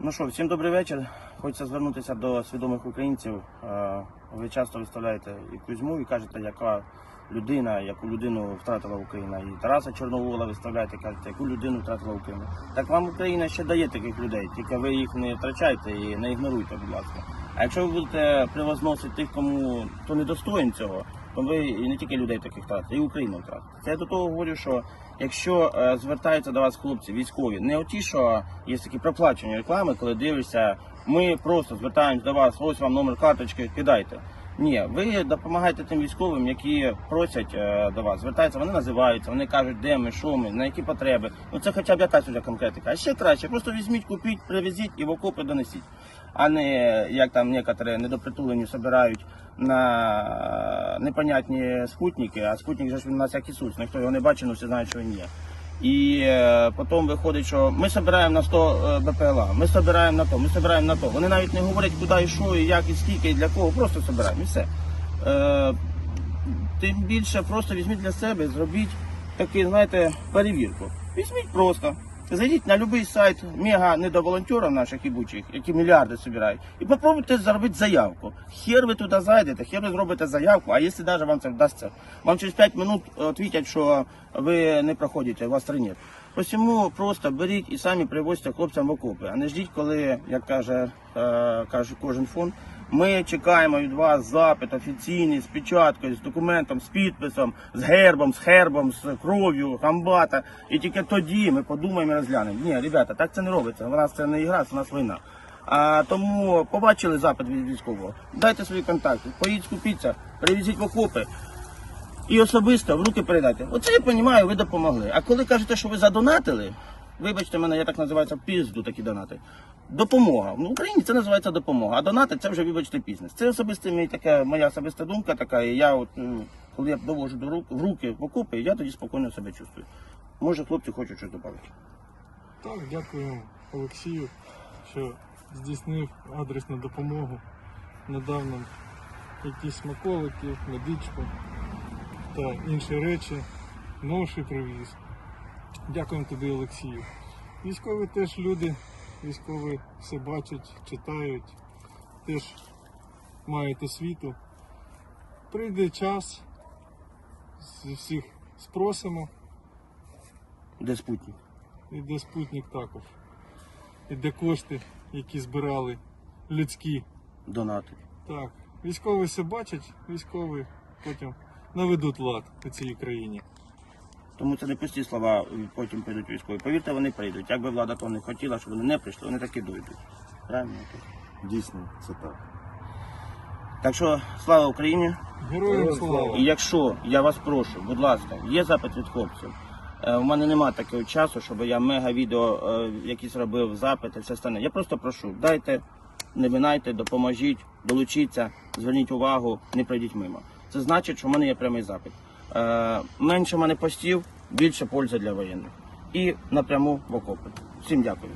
Ну що, всім добрий вечір. Хочеться звернутися до свідомих українців. Е, Ви часто виставляєте і Кузьму і кажете, яка людина, яку людину втратила Україна. І Тараса Чорновола виставляєте, кажете, яку людину втратила Україна. Так вам Україна ще дає таких людей, тільки ви їх не втрачайте і не ігноруйте, будь ласка. А якщо ви будете превозносити тих, кому хто не достоїн цього, то ви і не тільки людей таких втратите, і Україну втратите. Це я до того говорю, що якщо е, звертаються до вас хлопці військові, не оті, що є такі проплачені реклами, коли дивишся, ми просто звертаємось до вас, ось вам номер карточки, кидайте. Ні, ви допомагаєте тим військовим, які просять е, до вас, звертаються, вони називаються, вони кажуть, де ми, що ми, на які потреби. Ну це хоча б якась вже конкретика. А ще краще, просто візьміть, купіть, привезіть і в окопи донесіть. А не як там некоторі недопритулені собирають на непонятні спутники, а спутник же ж він у нас як Ісус, ніхто його не бачить, але всі знають, що він є. І е, потім виходить, що ми збираємо на 100 е, БПЛА, ми збираємо на то, ми збираємо на то. Вони навіть не говорять, куди і що, і як, і скільки, і для кого, просто збираємо і все. Е, тим більше просто візьміть для себе, зробіть таку, знаєте, перевірку. Візьміть просто. Зайдіть на будь-який сайт мега недоволонтерів наших ібучих, які мільярди збирають, і попробуйте зробити заявку. Хер ви туди зайдете, хер ви зробите заявку, а якщо навіть вам це вдасться, вам через 5 минут відповідять, що ви не проходите, вас тренер. Посему просто беріть і самі привозьте хлопцям в окопи, а не ждіть, коли, як каже, е, каже кожен фонд, ми чекаємо від вас запит офіційний з печаткою, з документом, з підписом, з гербом, з хербом, з кров'ю, гамбата. І тільки тоді ми подумаємо і розглянемо. Ні, ребята, так це не робиться. У нас це не ігра, це у нас війна. А тому побачили запит від військового. Дайте свої контакти, поїдь скупіться, привезіть в окопи. І особисто в руки передайте. Оце я розумію, ви допомогли. А коли кажете, що ви задонатили, вибачте мене, я так називається пізду такі донати. Допомога. Ну, в Україні це називається допомога. А донати це вже, вибачте, бізнес. Це особисто мій така, моя особиста думка така. І я, от, коли я довожу до рук, в руки в окопи, я тоді спокійно себе чувствую. Може, хлопці хочуть щось додати. Так, дякую Олексію, що здійснив адресну допомогу, надав нам якісь смаколики, медичку та інші речі, ноші привіз. Дякуємо тобі, Олексію. Військові теж люди, військові все бачать, читають, теж мають освіту. Прийде час, з всіх спросимо. Де спутник? Іде спутник також. Іде кошти, які збирали людські. Донати. Так. Військові все бачать, військові потім наведуть лад у цій країні. Тому це не пусті слова, потім прийдуть військові. Повірте, вони прийдуть. Якби влада того не хотіла, щоб вони не прийшли, вони таки дойдуть. Правильно? Дійсно, це так. Так що слава Україні! Героям слава! І якщо я вас прошу, будь ласка, є запит від хлопців. Е, У мене немає такого часу, щоб я мега відео е, якісь робив запит і все остальне. Я просто прошу, дайте, не минайте, допоможіть, долучіться, зверніть увагу, не пройдіть мимо. Це значить, що в мене є прямий запит. Е, менше мене постів, більше пользи для воєнних. І напряму в окопи. Всім дякую.